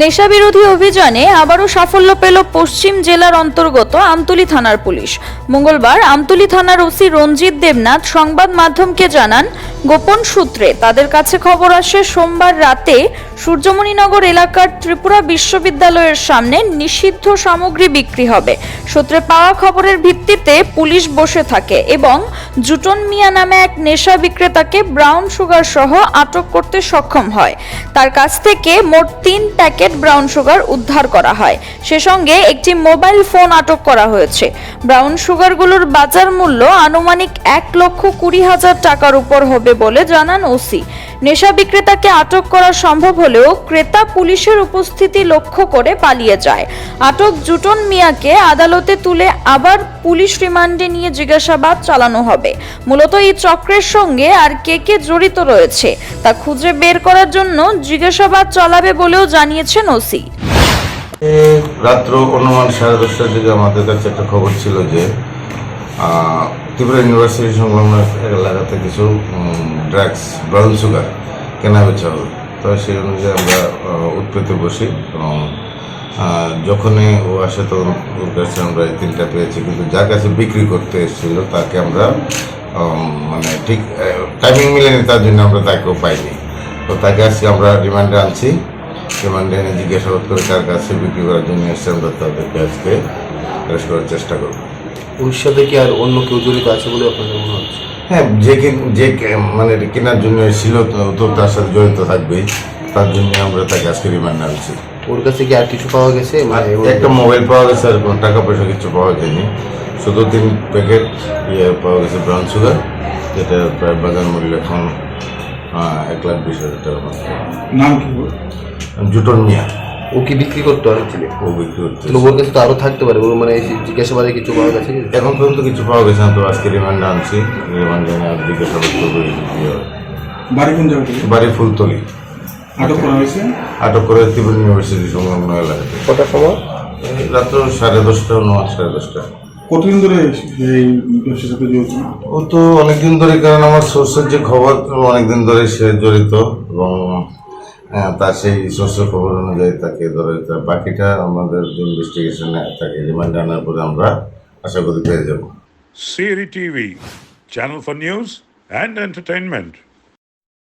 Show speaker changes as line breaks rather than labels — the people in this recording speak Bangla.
নেশাবিরোধী অভিযানে আবারও সাফল্য পেল পশ্চিম জেলার অন্তর্গত আমতলী থানার পুলিশ। মঙ্গলবার আমতলী থানার ওসি রঞ্জিত দেবনাথ সংবাদ মাধ্যমকে জানান, গোপন সূত্রে তাদের কাছে খবর আসে সোমবার রাতে সূর্যমণিনগর এলাকার ত্রিপুরা বিশ্ববিদ্যালয়ের সামনে নিষিদ্ধ সামগ্রী বিক্রি হবে। সূত্রে পাওয়া খবরের ভিত্তিতে পুলিশ বসে থাকে এবং জুটন মিয়া নামে এক নেশা বিক্রেতাকে ব্রাউন সুগার সহ আটক করতে সক্ষম হয়। তার কাছ থেকে মোট তিন প্যাকেট ব্রাউন সুগার উদ্ধার করা হয়। সে সঙ্গে একটি মোবাইল ফোন আটক করা হয়েছে। ব্রাউন সুগারগুলোর বাজার মূল্য আনুমানিক এক লক্ষ কুড়ি হাজার টাকার উপর হবে বলে জানান ওসি। নেশা বিক্রেতাকে আটক করা সম্ভব হলেও ক্রেতা পুলিশের উপস্থিতি লক্ষ্য করে পালিয়ে যায়। আটক জুটন মিয়াকে আদালতে তুলে আবার পুলিশ রিমান্ডে নিয়ে জিজ্ঞাসাবাদ চালানো হবে। মূলত এই চক্রের সঙ্গে আর কে কে জড়িত রয়েছে, তা খুঁজে বের করার জন্য জিজ্ঞাসাবাদ চালাবে বলেও জানিয়েছেন ওসি।
রাত্র অনুমান সাড়ে দশটার দিকে আমাদের কাছে একটা খবর ছিল যে ত্রিপুরা ইউনিভার্সিটি সংলগ্ন এলাকাতে কিছু ড্রাগস ব্রাউন সুগার কেনা বেচা হবে তো সেই অনুযায়ী আমরা উৎপেতে বসি এবং যখনই ও আসে তখন ওর কাছে আমরা এই তিনটা পেয়েছি। কিন্তু যার কাছে বিক্রি করতে এসেছিল তাকে আমরা মানে ঠিক টাইমিং মিলেনি, তার জন্য আমরা তাকেও পাইনি। তো তাকে আজকে আমরা রিমান্ডে আনছি। রিমান্ডে এনে জিজ্ঞাসাবাদ করে কার কাছে বিক্রি করার জন্য এসছে। আমরা তাদেরকে আজকে করার চেষ্টা করব।
ওর সাথে কি আর অন্য কেউ জড়িত আছে বলে আপনাদের মনে হচ্ছে?
হ্যাঁ যে যে মানে কেনার জন্য এসেছিল তো- তার সাথে জড়িত থাকবেই তার জন্য আমরা তাকে আজকে রিমান্ডে আনছি
ওর কাছে কি আর কিছু পাওয়া গেছে? মানে
একটা মোবাইল পাওয়া গেছে আর কোনো টাকা পয়সা কিছু পাওয়া যায়নি। শুধু তিন প্যাকেট ইয়ে পাওয়া গেছে ব্রাউন সুগার যেটা প্রায় বাজার মূল্য এখন এক লাখ বিশ হাজার টাকা
নাম কি?
জুটন মিয়া।
ও কি বিক্রি করতে অ্যাকচুয়ালি
ও বিক্রি করতে
ওর কাছে তো আরও থাকতে পারে ওর মানে এই জিজ্ঞাসাবাদে কিছু পাওয়া গেছে
এখন পর্যন্ত কিছু পাওয়া গেছে না তো আজকে রিমান্ডে আনছি। রিমান্ডে এনে আর জিজ্ঞাসাবাদ করব।
বাড়ি কোন জায়গা
বাড়ি ফুলতলি।
আটক করা হয়েছে?
আটক করে ত্রিপুরা ইউনিভার্সিটি সংলগ্ন এলাকাতে
কটার সময়?
রাত্র সাড়ে দশটা নয় সাড়ে দশটা।
কতদিন ধরে এই ব্যবসার সাথে জড়িত?
ও তো অনেকদিন ধরে কারণ আমার সোর্সের যে খবর অনেকদিন ধরে সে জড়িত এবং আহ, তার সেই সোর্সের খবর অনুযায়ী তাকে ধরে বাকিটা আমাদের ইনভেস্টিগেশনে তাকে রিমান্ডে আনার পরে আমরা আশা করি পেয়ে যাব
Siri TV channel for news and entertainment.